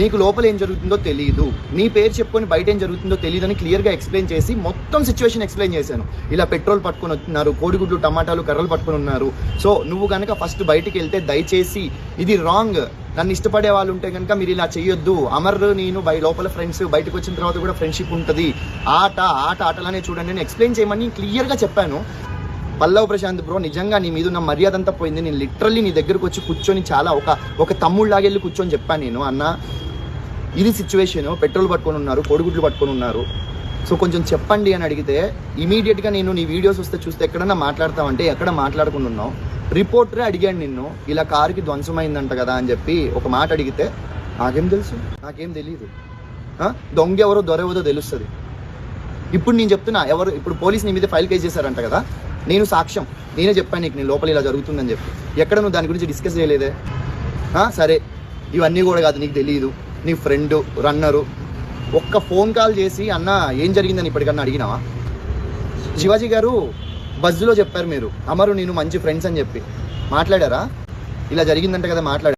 నీకు లోపల ఏం జరుగుతుందో తెలియదు నీ పేరు చెప్పుకొని బయట ఏం జరుగుతుందో తెలియదు అని క్లియర్గా ఎక్స్ప్లెయిన్ చేసి మొత్తం సిచ్యువేషన్ ఎక్స్ప్లెయిన్ చేశాను. ఇలా పెట్రోల్ పట్టుకొని వస్తున్నారు కోడిగుడ్లు టమాటాలు కర్రలు పట్టుకొని ఉన్నారు. సో నువ్వు కనుక ఫస్ట్ బయటికి వెళ్తే దయచేసి ఇది రాంగ్ నన్ను ఇష్టపడే వాళ్ళు ఉంటే కనుక మీరు ఇలా చేయొద్దు. అమర్ నేను బయ లోపల ఫ్రెండ్స్ బయటకు వచ్చిన తర్వాత కూడా ఫ్రెండ్షిప్ ఉంటుంది. ఆట ఆట ఆటలానే చూడండి. నేను ఎక్స్ప్లెయిన్ చేయమని క్లియర్గా చెప్పాను. పల్లవ్ ప్రశాంత్ బ్రో నిజంగా నీ మీద ఉన్న మర్యాద అంతా పోయింది. నేను లిటరల్లీ నీ దగ్గరకు వచ్చి కూర్చొని చాలా ఒక ఒక తమ్ముళ్ళలాగా వెళ్ళి కూర్చొని చెప్పాను నేను అన్న. ఇది సిచ్యువేషన్ పెట్రోల్ పట్టుకొని ఉన్నారు కోడిగుడ్లు పట్టుకొని ఉన్నారు. సో కొంచెం చెప్పండి అని అడిగితే ఇమీడియట్గా నేను నీ వీడియోస్ వస్తే చూస్తే ఎక్కడన్నా మాట్లాడతామంటే ఎక్కడ మాట్లాడకుండా ఉన్నావు? రిపోర్టరే అడిగాడు నిన్ను ఇలా కారుకి ధ్వంసమైందంట కదా అని చెప్పి ఒక మాట అడిగితే నాకేం తెలుసు? నాకేం తెలియదు దొంగ ఎవరో దొరవదో తెలుస్తుంది. ఇప్పుడు నేను చెప్తున్నా ఎవరు ఇప్పుడు పోలీస్ నీ మీద ఫైల్ కేసు చేశారంట కదా నేను సాక్ష్యం. నేనే చెప్పాను నీకు నీ లోపల ఇలా జరుగుతుందని చెప్పి. ఎక్కడ నువ్వు దాని గురించి డిస్కస్ చేయలేదే? సరే. ఇవన్నీ కూడా కాదు నీకు తెలియదు నీ ఫ్రెండ్ రన్నరు ఒక్క ఫోన్ కాల్ చేసి అన్న ఏం జరిగిందని ఇప్పటికన్నా అడిగినావా? శివాజీ గారు బస్సులో చెప్పారు మీరు. అమరు నేను మంచి ఫ్రెండ్స్ అని చెప్పి. మాట్లాడారా? ఇలా జరిగిందంట కదా మాట్లాడారు